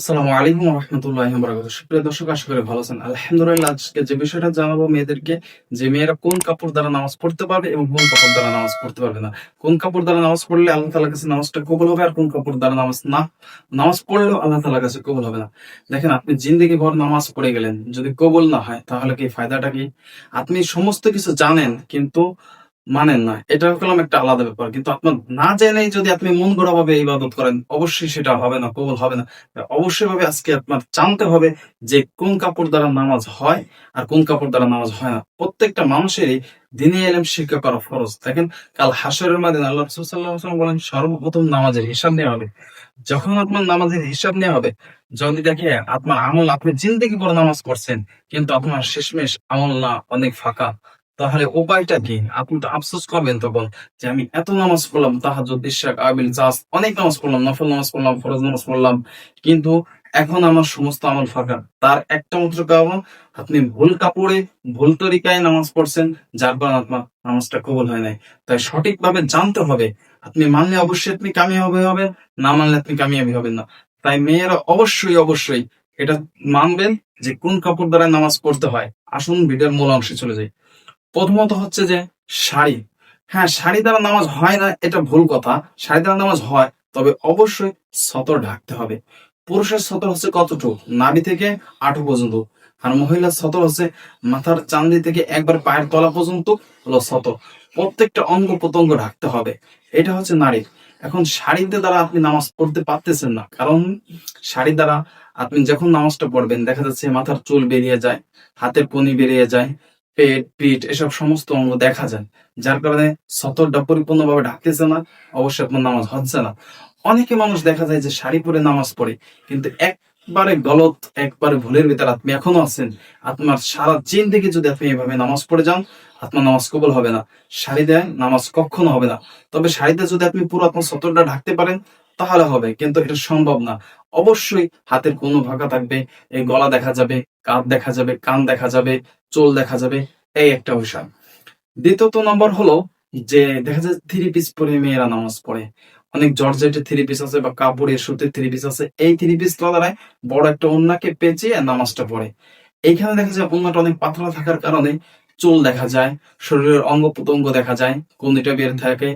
আসসালামু আলাইকুম রহমতুল্লাহ বরাকাত সুপ্রিয় দর্শক, আশা করি ভালো আছেন। আলহামদুলিল্লাহ, আজকে যে বিষয়টা জানাব মেয়েদেরকে, যে মেয়েরা কোন কাপড় দ্বারা নামাজ পড়তে পারবে এবং কোন কাপড় দ্বারা নামাজ পড়তে পারবে না। কোন কাপড় দ্বারা নামাজ পড়লে আল্লাহ তালার কাছে নামাজটা কবল হবে আর কোন কাপড় দ্বারা নামাজ না, নামাজ পড়লেও আল্লাহ তালার কাছে কবুল হবে না। দেখেন, আপনি জিন্দিগি ভর নামাজ পড়ে গেলেন, যদি কবুল না হয়, তাহলে কি ফায়দাটা কি? আপনি সমস্ত কিছু জানেন, কিন্তু মানেন না এটা হলাম একটা আলাদা ব্যাপার। কিন্তু আপনার না জেনেই যদি আপনি মন গড়া ভাবে ইবাদত করেন, অবশ্যই সেটা হবে না, কবুল হবে না। অবশ্যই ভাবে আজকে আপনার জানতে হবে যে কোন কাপড় দ্বারা নামাজ হয় আর কোন কাপড় দ্বারা নামাজ হয় না। প্রত্যেকটা মানুষেরই দিনে এলেম শিক্ষা করা ফরজ। দেখেন, কাল হাসরের মাদিন আল্লাহ রসুল সাল্লাহ সাল্লাম বলেন, সর্বপ্রথম নামাজের হিসাব নেওয়া হবে। যখন আপনার নামাজের হিসাব নেওয়া হবে, যদি দেখে আপনার আমল, আপনি জিন্দেগি করে নামাজ পড়ছেন, কিন্তু আপনার শেষমেশ আমল না অনেক ফাঁকা। তাহলে উপায়টা কি? আপনি তো আফসোস করবেন তখন যে আমি এত নামাজ পড়লাম তাহাজুদ আবিল জাস অনেক নামাজ পড়লাম, নফল নামাজ পড়লাম, ফরজ নামাজ পড়লাম। কিন্তু এখন আমার সমস্ত আমল ফাঁকা। তার একটা মাত্র কারণ, আপনি ভুল কাপড়ে ভুল তরিকায় নামাজ পড়ছেন, যার কারণে আপনার নামাজটা কবুল হয় নাই। তাই সঠিকভাবে জানতে হবে, আপনি মানলে অবশ্যই আপনি কামিয়াবি হবেন, না মানলে আপনি কামিয়াবি হবেন না। তাই মেয়েরা অবশ্যই অবশ্যই এটা মানবেন যে কোন কাপড় দ্বারা নামাজ পড়তে হয়। আসুন, ভিডিওর মূল অংশে চলে যাই। প্রথমত হচ্ছে যে শাড়ি। হ্যাঁ শাড়ি দ্বারা নামাজ হয় না, এটা ভুল কথা। শাড়ি দ্বারা নামাজ হয়, তবে অবশ্যই সতর ঢাকতে হবে। পুরুষের সতর হচ্ছে কতটুকু? নাভি থেকে আঠু পর্যন্ত। আর মহিলার সতর হচ্ছে মাথার চান্দি থেকে একবার পায়ের তলা পর্যন্ত হলো সতর। প্রত্যেকটা অঙ্গ প্রত্যঙ্গ ঢাকতে হবে। এটা হচ্ছে নারীর এখন শাড়িতে দ্বারা আপনি নামাজ পড়তে পারতেছেন না, কারণ শাড়ি দ্বারা আপনি যখন নামাজটা পড়বেন, দেখা যাচ্ছে মাথার চুল বেরিয়ে যায়, হাতের পনি বেরিয়ে যায় পেট, পিঠ, এসব সমস্ত অঙ্গ দেখা যায়। যার কারণে সতরটা পরিপূর্ণভাবে ঢাকতেছে না, অবশ্যই আপনার নামাজ হচ্ছে না। অনেকে মানুষ দেখা যায় যে শাড়ি পরে নামাজ পড়ে, কিন্তু একবারে গলত, একবারে ভুলের ভিতরে আপনি এখনও আছেন। আপনার সারা দিন থেকে যদি আপনি এভাবে নামাজ পড়ে যান, আপনার নামাজ কবল হবে না। শাড়ি দেয় নামাজ কখনো হবে না। তবে শাড়িতে যদি আপনি পুরো আপনার সতরটা ঢাকতে পারেন তাহলে হবে, কিন্তু এটা সম্ভব না। অবশ্যই হাতের কোনো ভাগা থাকবে, এই গলা দেখা যাবে, কাঁধ দেখা যাবে, কান দেখা যাবে, চোল দেখা যাবে, এই একটা বিষয় দ্বিতীয়ত নম্বর হলো যে, দেখা যায় থ্রি পিস পরে মেয়েরা নামাজ পড়ে। অনেক জর্জেটের থ্রি পিস আছে বা কাপড়ের সুতির থ্রি পিস আছে, এই থ্রি পিস দ্বারায় বড় একটা ওন্নাকে পেঁচিয়ে নামাজটা পড়ে। এইখানে দেখা যায় ওন্নাটা অনেক পাতলা থাকার কারণে চুল দেখা যায়, শরীরের অঙ্গ প্রত্যঙ্গ দেখা যায় কোনটা বের থাকে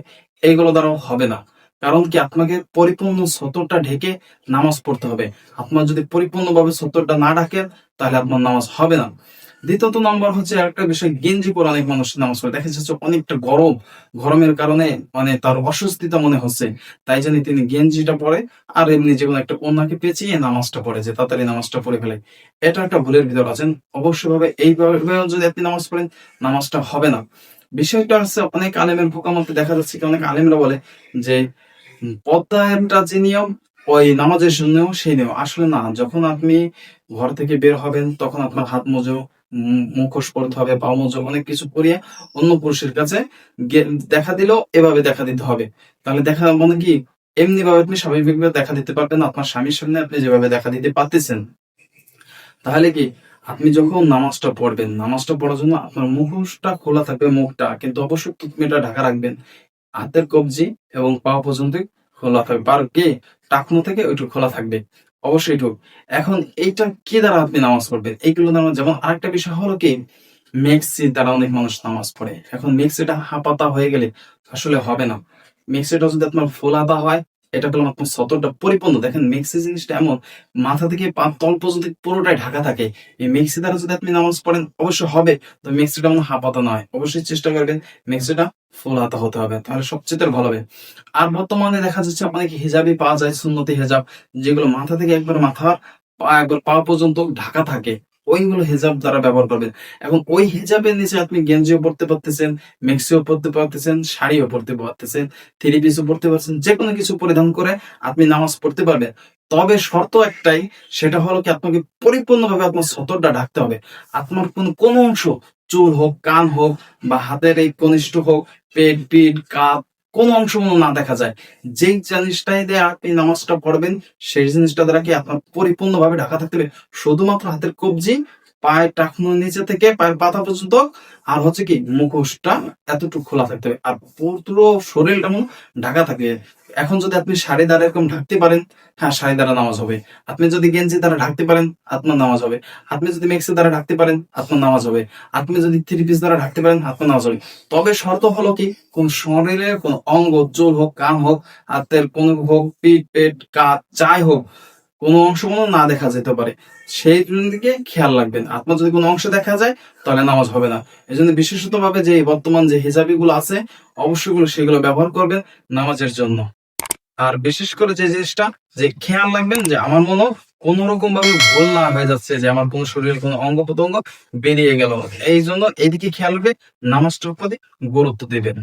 এইগুলো দ্বারাও হবে না। কারণ কি আপনাকে পরিপূর্ণ সতরটা ঢেকে নামাজ পড়তে হবে। আপনার যদি পরিপূর্ণভাবে সতরটা না ঢাকেন, তাহলে আপনার নামাজ হবে না। দ্বিতীয়ত নম্বর হচ্ছে একটা বিষয়, গেঞ্জি পরে অনেক মানুষ নামাজ পড়ে। দেখা যাচ্ছে অনেকটা গরম, গরমের কারণে মানে তার অস্বস্তিতা মনে হচ্ছে। তাই জন্য তিনি গেঞ্জিটা পরে আর এমনি যে কোনো একটা কন্যাকে পেঁচিয়ে নামাজটা পড়ে, যে তাড়াতাড়ি নামাজটা পড়ে ফেলে। এটা একটা ভুলের ভিতর আছেন। অবশ্যই ভাবে এইভাবে যদি আপনি নামাজ পড়েন, নামাজটা হবে না। বিষয়টা হচ্ছে অনেক আলেমের ভোকামতে দেখা যাচ্ছে কি, অনেক আলেমরা বলে যে পদ্মাটা যে নিয়ম, ওই নামাজের জন্যও সেই নিয়ম। আসলে না, যখন আপনি ঘর থেকে বের হবেন, তখন আপনার হাত মোজো মুখোশ পরতে হবে, পা মোজো, অনেক কিছু পরিয়ে অন্য পুরুষের কাছে দেখা দিলেও এভাবে দেখা দিতে হবে। তাহলে দেখা মানে কি এমনি ভাবে আপনি স্বাভাবিকভাবে দেখা দিতে পারবেন, আপনার স্বামীর সামনে আপনি যেভাবে দেখা দিতে পারতেছেন। তাহলে কি, আপনি যখন নামাজটা পড়বেন, নামাজটা পড়ার জন্য আপনার মুখোশটা খোলা থাকবে মুখটা, কিন্তু অবশ্যই টুকমিটা ঢাকা রাখবেন। হাতের কবজি এবং পা পর্যন্ত খোলা থাকবে। আর কে? টাকনো থেকে ওইটুকু খোলা থাকবে। অবশ্যই ঢুক। এখন এইটা কে দ্বারা আপনি নামাজ পড়বেন? এইগুলো দ্বারা যেমন আরেকটা বিষয় হলো কি? মেক্সি দ্বারা অনেক মানুষ নামাজ পড়ে। এখন মেক্সিটা হাপাতা হয়ে গেলে আসলে হবে না। মেক্সিটা যদি আপনার ফোলাতা হয় এটা পেলাম আপনার সতরটা পরিপূর্ণ। দেখেন, মেক্সি জিনিসটা এমন, মাথা থেকে পা তল পর্যন্ত পুরোটাই ঢাকা থাকে। এই মেক্সি দ্বারা যদি আপনি নামাজ পড়েন অবশ্যই হবে তো মেক্সিটা মনে হাপাতা নয়। অবশ্যই চেষ্টা করবেন মেক্সিটা ফুল হাতা হতে হবে, তাহলে সবচেয়ে ভালো হবে। আর বর্তমানে দেখা যাচ্ছে অনেক হিজাবই পাওয়া যায়, সুন্নতি হিজাব, যেগুলো মাথা থেকে একবার মাথা পা একবার পা পর্যন্ত ঢাকা থাকে। ওইগুলো হিজাব দ্বারা ব্যবহার করবেন। এখন ওই হিজাবের নিচে আপনি গেঞ্জিও পড়তে পারতেছেন, মেক্সিও পড়তে পারতেছেন, শাড়িও পড়তে পারতেছেন, থ্রি পিসও পড়তে পারছেন যে কোনো কিছু পরিধান করে আপনি নামাজ পড়তে পারবেন। তবে শর্ত একটাই, সেটা হলো কি আপনাকে পরিপূর্ণভাবে আপনার সতরটা ঢাকতে হবে। আপনার কোন কোন অংশ, চুল হোক, কান হোক, বা হাতের এই কনিষ্ঠ হোক, পেট, পিঠ, কাপ কোন অংশ না দেখা যায়। যেই জিনিসটাই দিয়ে আপনি নামাজটা পড়বেন, সেই জিনিসটা দ্বারা কি আপনার পরিপূর্ণভাবে ঢাকা থাকতে শুধুমাত্র হাতের কবজি পায়ের টাকনুর নিচে থেকে পায়ের পাতা পর্যন্ত, আর হচ্ছে কি মুখোশটা এতটুকু খোলা থাকতে হবে। আর পুরো শরীরটা মনে ঢাকা থাকে। এখন যদি আপনি শাড়ি দ্বারা এরকম ঢাকতে পারেন হ্যাঁ শাড়ি দ্বারা নামাজ হবে। আপনি যদি গেঞ্জি দ্বারা ঢাকতে পারেন, আপনার নামাজ হবে। আপনি যদি মেক্সি দ্বারা ঢাকতে পারেন, আপনার নামাজ হবে। আপনি যদি থ্রি পিস দ্বারা ঢাকতে পারেন, আপনার নামাজ হবে। তবে শর্ত হলো কি, কোন শরীরের কোন অঙ্গ, চুল হোক, কান হোক, হাতের কোন হোক, পিঠ, পেট কাত যাই হোক কোনো অংশ কোনো না দেখা যেতে পারে। সেই দিকে খেয়াল রাখবেন। আপনার যদি কোনো অংশ দেখা যায়, তাহলে নামাজ হবে না। এই জন্য বিশেষত ভাবে যে বর্তমান যে হিজাবি গুলো আছে অবশ্যই গুলো সেগুলো ব্যবহার করবেন নামাজের জন্য। আর বিশেষ করে যে জিনিসটা, যে খেয়াল রাখবেন যে আমার মনে কোনো রকম ভাবে ভুল না হয়ে যাচ্ছে, যে আমার কোন শরীরের কোনো অঙ্গ প্রত্যঙ্গ বেরিয়ে গেল। এই জন্য এইদিকে খেয়াল রাখবে নামাজটার প্রতি গুরুত্ব দিবেন।